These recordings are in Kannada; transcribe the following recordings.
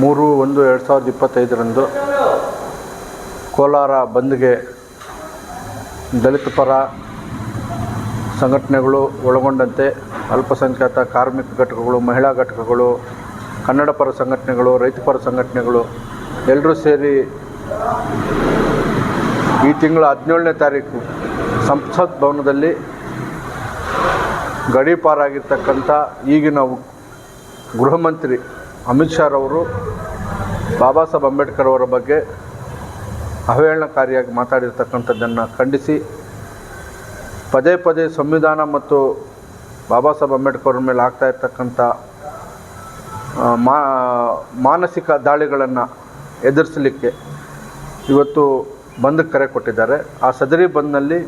ಮೂರು ಒಂದು ಎರಡು ಸಾವಿರದ ಇಪ್ಪತ್ತೈದರಂದು ಕೋಲಾರ ಬಂದ್ಗೆ ದಲಿತ ಪರ ಸಂಘಟನೆಗಳು ಒಳಗೊಂಡಂತೆ ಅಲ್ಪಸಂಖ್ಯಾತ ಕಾರ್ಮಿಕ ಘಟಕಗಳು, ಮಹಿಳಾ ಘಟಕಗಳು, ಕನ್ನಡ ಪರ ಸಂಘಟನೆಗಳು ರೈತಪರ ಸಂಘಟನೆಗಳು ಎಲ್ಲರೂ ಸೇರಿ ಈ ತಿಂಗಳ ಹದಿನೇಳನೇ ತಾರೀಕು ಸಂಸತ್ ಭವನದಲ್ಲಿ ಗಡೀಪಾರಾಗಿರ್ತಕ್ಕಂಥ ಈಗಿನ ಗೃಹ ಮಂತ್ರಿ ಅಮಿತ್ ಶಾರವರು ಬಾಬಾ ಸಾಹೇಬ್ ಅಂಬೇಡ್ಕರ್ ಅವರ ಬಗ್ಗೆ ಅವಹೇಳನಕಾರಿಯಾಗಿ ಮಾತಾಡಿರ್ತಕ್ಕಂಥದ್ದನ್ನು ಖಂಡಿಸಿ, ಪದೇ ಪದೇ ಸಂವಿಧಾನ ಮತ್ತು ಬಾಬಾ ಸಾಹೇಬ್ ಅಂಬೇಡ್ಕರ್ ಅವ್ರ ಮೇಲೆ ಆಗ್ತಾ ಇರ್ತಕ್ಕಂಥ ಮಾ, ಮಾನಸಿಕ ದಾಳಿಗಳನ್ನು ಎದುರಿಸಲಿಕ್ಕೆ ಇವತ್ತು ಬಂದ್ ಕರೆ ಕೊಟ್ಟಿದ್ದಾರೆ. ಆ ಸದರಿ ಬಂದ್ನಲ್ಲಿ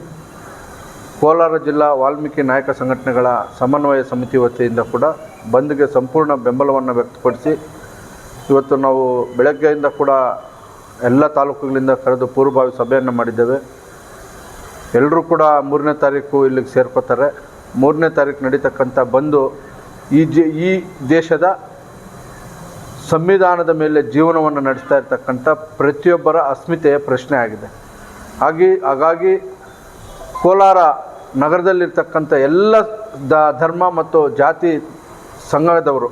ಕೋಲಾರ ಜಿಲ್ಲಾ ವಾಲ್ಮೀಕಿ ನಾಯಕ ಸಂಘಟನೆಗಳ ಸಮನ್ವಯ ಸಮಿತಿ ವತಿಯಿಂದ ಕೂಡ ಬಂದ್ಗೆ ಸಂಪೂರ್ಣ ಬೆಂಬಲವನ್ನು ವ್ಯಕ್ತಪಡಿಸಿ, ಇವತ್ತು ನಾವು ಬೆಳಗ್ಗೆಯಿಂದ ಕೂಡ ಎಲ್ಲ ತಾಲೂಕುಗಳಿಂದ ಕರೆದು ಪೂರ್ವಭಾವಿ ಸಭೆಯನ್ನು ಮಾಡಿದ್ದೇವೆ. ಎಲ್ಲರೂ ಕೂಡ ಮೂರನೇ ತಾರೀಕು ಇಲ್ಲಿಗೆ ಸೇರ್ಕೋತಾರೆ. ಮೂರನೇ ತಾರೀಕು ನಡೀತಕ್ಕಂಥ ಬಂದು ಈ ಜಿ, ಈ ದೇಶದ ಸಂವಿಧಾನದ ಮೇಲೆ ಜೀವನವನ್ನು ನಡೆಸ್ತಾ ಇರ್ತಕ್ಕಂಥ ಪ್ರತಿಯೊಬ್ಬರ ಅಸ್ಮಿತೆಯ ಪ್ರಶ್ನೆ ಆಗಿದೆ. ಹಾಗೆ, ಹಾಗಾಗಿ ಕೋಲಾರ ನಗರದಲ್ಲಿರ್ತಕ್ಕಂಥ ಎಲ್ಲ ದ ಧರ್ಮ ಮತ್ತು ಜಾತಿ ಸಂಘದವರು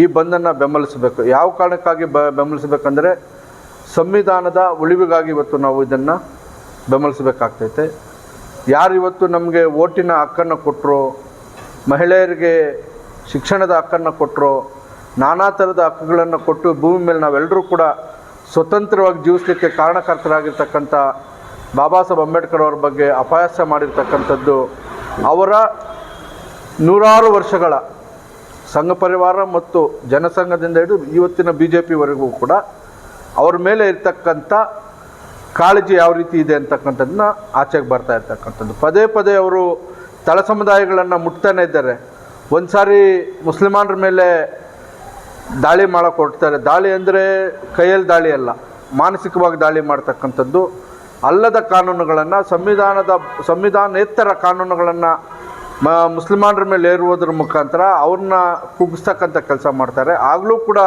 ಈ ಬಂದನ್ನು ಬೆಂಬಲಿಸಬೇಕು. ಯಾವ ಕಾರಣಕ್ಕಾಗಿ ಬ ಬೆಂಬಲಿಸಬೇಕಂದ್ರೆ ಸಂವಿಧಾನದ ಉಳಿವಿಗಾಗಿ ಇವತ್ತು ನಾವು ಇದನ್ನು ಬೆಂಬಲಿಸಬೇಕಾಗ್ತೈತೆ. ಯಾರು ಇವತ್ತು ನಮಗೆ ಓಟಿನ ಹಕ್ಕನ್ನು ಕೊಟ್ಟರು ಮಹಿಳೆಯರಿಗೆ ಶಿಕ್ಷಣದ ಹಕ್ಕನ್ನು ಕೊಟ್ಟರು ನಾನಾ ಥರದ ಹಕ್ಕುಗಳನ್ನು ಕೊಟ್ಟು ಭೂಮಿ ಮೇಲೆ ನಾವೆಲ್ಲರೂ ಕೂಡ ಸ್ವತಂತ್ರವಾಗಿ ಜೀವಿಸಲಿಕ್ಕೆ ಕಾರಣಕರ್ತರಾಗಿರ್ತಕ್ಕಂಥ ಬಾಬಾ ಸಾಹೇಬ್ ಅಂಬೇಡ್ಕರ್ ಅವರ ಬಗ್ಗೆ ಅಪಹಾಸ್ಯ ಮಾಡಿರ್ತಕ್ಕಂಥದ್ದು ಅವರ ನೂರಾರು ವರ್ಷಗಳ ಸಂಘ ಪರಿವಾರ ಮತ್ತು ಜನಸಂಘದಿಂದ ಹಿಡಿದು ಇವತ್ತಿನ ಬಿ ಜೆ ಪಿವರೆಗೂ ಕೂಡ ಅವ್ರ ಮೇಲೆ ಇರ್ತಕ್ಕಂಥ ಕಾಳಜಿ ಯಾವ ರೀತಿ ಇದೆ ಅಂತಕ್ಕಂಥದ್ದನ್ನ ಆಚೆಗೆ ಬರ್ತಾ ಇರ್ತಕ್ಕಂಥದ್ದು. ಪದೇ ಪದೇ ಅವರು ತಳ ಸಮುದಾಯಗಳನ್ನು ಮುಟ್ತಾನೆ ಇದ್ದಾರೆ. ಒಂದು ಸಾರಿ ಮುಸ್ಲಿಮಾನರ ಮೇಲೆ ದಾಳಿ ಮಾಡೋಕೆ ಹೊರಡ್ತಾರೆ. ದಾಳಿ ಅಂದರೆ ಕೈಯಲ್ಲಿ ದಾಳಿ ಅಲ್ಲ, ಮಾನಸಿಕವಾಗಿ ದಾಳಿ ಮಾಡ್ತಕ್ಕಂಥದ್ದು. ಅಲ್ಲದ ಕಾನೂನುಗಳನ್ನು, ಸಂವಿಧಾನದ, ಸಂವಿಧಾನೇತರ ಕಾನೂನುಗಳನ್ನು ಮ, ಮುಸ್ಲಿಮಾನರ ಮೇಲೆ ಏರುವುದರ ಮುಖಾಂತರ ಅವ್ರನ್ನ ಕುಗ್ಸ್ತಕ್ಕಂಥ ಕೆಲಸ ಮಾಡ್ತಾರೆ. ಆಗಲೂ ಕೂಡ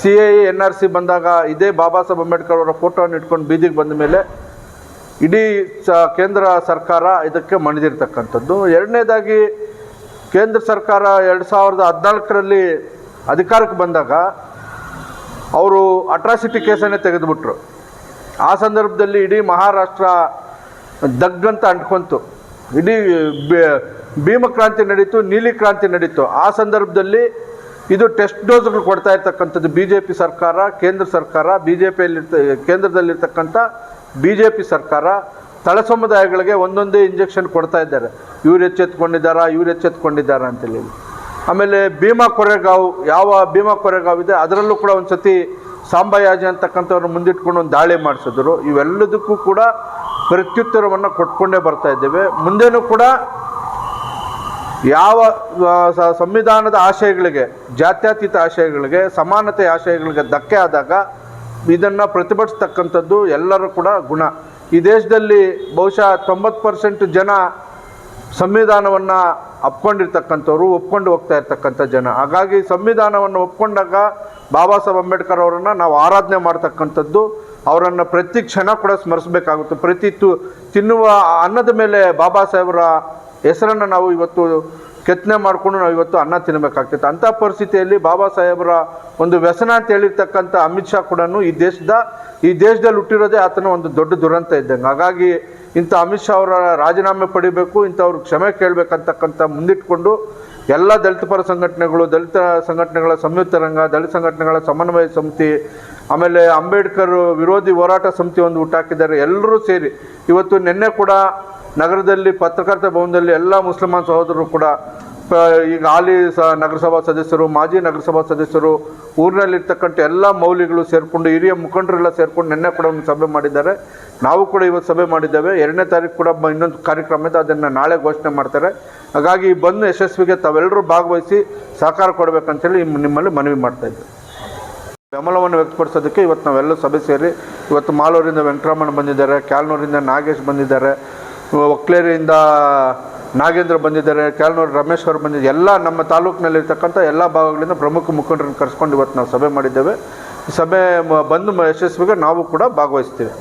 C A, N R C ಬಂದಾಗ ಇದೇ ಬಾಬಾ ಸಾಹೇಬ್ ಅಂಬೇಡ್ಕರ್ ಅವರ ಫೋಟೋವನ್ನು ಇಟ್ಕೊಂಡು ಬೀದಿಗೆ ಬಂದ ಮೇಲೆ ಇಡೀ ಸ ಕೇಂದ್ರ ಸರ್ಕಾರ ಇದಕ್ಕೆ ಮಣಿದಿರ್ತಕ್ಕಂಥದ್ದು. ಎರಡನೇದಾಗಿ ಕೇಂದ್ರ ಸರ್ಕಾರ ಎರಡು ಸಾವಿರದ ಹದಿನಾಲ್ಕರಲ್ಲಿ ಅಧಿಕಾರಕ್ಕೆ ಬಂದಾಗ ಅವರು ಅಟ್ರಾಸಿಟಿ ಕೇಸನ್ನೇ ತೆಗೆದುಬಿಟ್ರು. ಆ ಸಂದರ್ಭದಲ್ಲಿ ಇಡೀ ಮಹಾರಾಷ್ಟ್ರ ದಗ್ಗಂತ ಅಂಟ್ಕೊಂತು. ಇಡೀ ಭೀಮಕ್ರಾಂತಿ ಭೀಮ ಕ್ರಾಂತಿ ನಡೀತು, ನೀಲಿ ಕ್ರಾಂತಿ ನಡೀತು. ಆ ಸಂದರ್ಭದಲ್ಲಿ ಇದು ಟೆಸ್ಟ್ ಡೋಸ್ಗಳು ಕೊಡ್ತಾ ಇರ್ತಕ್ಕಂಥದ್ದು ಬಿ ಜೆ ಪಿ ಸರ್ಕಾರ, ಕೇಂದ್ರ ಸರ್ಕಾರ ಬಿ ಜೆ ಪಿಯಲ್ಲಿರ್ತ ಕೇಂದ್ರದಲ್ಲಿರ್ತಕ್ಕಂಥ ಬಿ ಜೆ ಪಿ ಸರ್ಕಾರ ತಳ ಸಮುದಾಯಗಳಿಗೆ ಒಂದೊಂದೇ ಇಂಜೆಕ್ಷನ್ ಕೊಡ್ತಾ ಇದ್ದಾರೆ. ಇವ್ರು ಎಚ್ಚೆತ್ಕೊಂಡಿದ್ದಾರಾ ಇವ್ರು ಎಚ್ಚೆತ್ಕೊಂಡಿದ್ದಾರಾ ಅಂತೇಳಿ. ಆಮೇಲೆ ಭೀಮಾ ಕೊರೆಗಾವ್, ಯಾವ ಭೀಮಾ ಕೊರೆಗಾವ್ ಇದೆ, ಅದರಲ್ಲೂ ಕೂಡ ಒಂದು ಸತಿ ಸಾಂಬಯಾಜಿ ಅಂತಕ್ಕಂಥವ್ರನ್ನ ಮುಂದಿಟ್ಕೊಂಡು ಒಂದು ದಾಳಿ ಮಾಡಿಸಿದ್ರು. ಇವೆಲ್ಲದಕ್ಕೂ ಕೂಡ ಪ್ರತ್ಯುತ್ತರವನ್ನು ಕೊಟ್ಕೊಂಡೇ ಬರ್ತಾ ಇದ್ದೇವೆ. ಮುಂದೇನೂ ಕೂಡ ಯಾವ ಸಂವಿಧಾನದ ಆಶಯಗಳಿಗೆ, ಜಾತ್ಯತೀತ ಆಶಯಗಳಿಗೆ ಸಮಾನತೆ ಆಶಯಗಳಿಗೆ ಧಕ್ಕೆ ಆದಾಗ ಇದನ್ನು ಪ್ರತಿಭಟಿಸ್ತಕ್ಕಂಥದ್ದು ಎಲ್ಲರೂ ಕೂಡ ಗುಣ. ಈ ದೇಶದಲ್ಲಿ ಬಹುಶಃ ತೊಂಬತ್ತು ಪರ್ಸೆಂಟ್ ಜನ ಸಂವಿಧಾನವನ್ನು ಒಪ್ಕೊಂಡಿರ್ತಕ್ಕಂಥವ್ರು ಒಪ್ಕೊಂಡು ಹೋಗ್ತಾ ಇರ್ತಕ್ಕಂಥ ಜನ. ಹಾಗಾಗಿ ಸಂವಿಧಾನವನ್ನು ಒಪ್ಕೊಂಡಾಗ ಬಾಬಾ ಸಾಹೇಬ್ ಅಂಬೇಡ್ಕರ್ ಅವರನ್ನು ನಾವು ಆರಾಧನೆ ಮಾಡ್ತಕ್ಕಂಥದ್ದು, ಅವರನ್ನು ಪ್ರತಿ ಕ್ಷಣ ಕೂಡ ಸ್ಮರಿಸಬೇಕಾಗುತ್ತೆ. ಪ್ರತಿ ತು, ತಿನ್ನುವ ಅನ್ನದ ಮೇಲೆ ಬಾಬಾ ಸಾಹೇಬರ ಹೆಸರನ್ನು ನಾವು ಇವತ್ತು ಕೆತ್ತನೆ ಮಾಡಿಕೊಂಡು ನಾವು ಇವತ್ತು ಅನ್ನ ತಿನ್ನಬೇಕಾಗ್ತೈತೆ ಅಂಥ ಪರಿಸ್ಥಿತಿಯಲ್ಲಿ ಬಾಬಾ ಸಾಹೇಬರ ಒಂದು ವ್ಯಸನ ಅಂತ ಹೇಳಿರ್ತಕ್ಕಂಥ ಅಮಿತ್ ಶಾ ಕೂಡ ಈ ದೇಶದ, ಈ ದೇಶದಲ್ಲಿ ಹುಟ್ಟಿರೋದೇ ಆತನ ಒಂದು ದೊಡ್ಡ ದುರಂತ ಇದ್ದಂಗೆ. ಹಾಗಾಗಿ ಇಂಥ ಅಮಿತ್ ಶಾ ಅವರ ರಾಜೀನಾಮೆ ಪಡಿಬೇಕು, ಇಂಥವ್ರು ಕ್ಷಮೆ ಕೇಳಬೇಕಂತಕ್ಕಂಥ ಮುಂದಿಟ್ಕೊಂಡು ಎಲ್ಲ ದಲಿತ ಪರ ಸಂಘಟನೆಗಳು, ದಲಿತ ಸಂಘಟನೆಗಳ ಸಂಯುಕ್ತ ರಂಗ, ದಲಿತ ಸಂಘಟನೆಗಳ ಸಮನ್ವಯ ಸಮಿತಿ, ಆಮೇಲೆ ಅಂಬೇಡ್ಕರ್ ವಿರೋಧಿ ಹೋರಾಟ ಸಮಿತಿ ಒಂದು ಹುಟ್ಟಾಕಿದ್ದಾರೆ. ಎಲ್ಲರೂ ಸೇರಿ ಇವತ್ತು ನಿನ್ನೆ ಕೂಡ ನಗರದಲ್ಲಿ ಪತ್ರಕರ್ತ ಭವನದಲ್ಲಿ ಎಲ್ಲ ಮುಸ್ಲಿಮಾನ್ ಸಹೋದರರು ಕೂಡ ಈಗ ಹಾಲಿ ಸ ನಗರಸಭಾ ಸದಸ್ಯರು, ಮಾಜಿ ನಗರಸಭಾ ಸದಸ್ಯರು, ಊರಿನಲ್ಲಿರ್ತಕ್ಕಂಥ ಎಲ್ಲ ಮೌಲ್ಯಗಳು ಸೇರಿಕೊಂಡು, ಹಿರಿಯ ಮುಖಂಡರೆಲ್ಲ ಸೇರಿಕೊಂಡು ನಿನ್ನೆ ಕೂಡ ಒಂದು ಸಭೆ ಮಾಡಿದ್ದಾರೆ. ನಾವು ಕೂಡ ಇವತ್ತು ಸಭೆ ಮಾಡಿದ್ದೇವೆ. ಎರಡನೇ ತಾರೀಕು ಕೂಡ ಇನ್ನೊಂದು ಕಾರ್ಯಕ್ರಮ ಇದೆ. ಅದನ್ನು ನಾಳೆ ಘೋಷಣೆ ಮಾಡ್ತಾರೆ. ಹಾಗಾಗಿ ಈ ಬಂದು ಯಶಸ್ವಿಗೆ ತಾವೆಲ್ಲರೂ ಭಾಗವಹಿಸಿ ಸಹಕಾರ ಕೊಡಬೇಕಂತೇಳಿ ನಿಮ್- ನಿಮ್ಮಲ್ಲಿ ಮನವಿ ಮಾಡ್ತಾ ಇದ್ದೆ. ಬೆಂಬಲವನ್ನು ವ್ಯಕ್ತಪಡಿಸೋದಕ್ಕೆ ಇವತ್ತು ನಾವೆಲ್ಲ ಸಭೆ ಸೇರಿ, ಇವತ್ತು ಮಾಲೂರಿಂದ ವೆಂಕಟರಮಣ ಬಂದಿದ್ದಾರೆ, ಕ್ಯಾಲ್ನೂರಿಂದ ನಾಗೇಶ್ ಬಂದಿದ್ದಾರೆ ಒಕ್ಲೇರಿಯಿಂದ ನಾಗೇಂದ್ರ ಬಂದಿದ್ದಾರೆ ಕ್ಯಾಲ್ನೂರು ರಮೇಶ್ ಅವರು ಬಂದಿದ್ದಾರೆ, ಎಲ್ಲ ನಮ್ಮ ತಾಲೂಕಿನಲ್ಲಿರ್ತಕ್ಕಂಥ ಎಲ್ಲ ಭಾಗಗಳಿಂದ ಪ್ರಮುಖ ಮುಖಂಡರನ್ನು ಕರೆಸ್ಕೊಂಡು ಇವತ್ತು ನಾವು ಸಭೆ ಮಾಡಿದ್ದೇವೆ. ಸಭೆ ಬಂದು ಯಶಸ್ವಿಗೆ ನಾವು ಕೂಡ ಭಾಗವಹಿಸ್ತೀವಿ.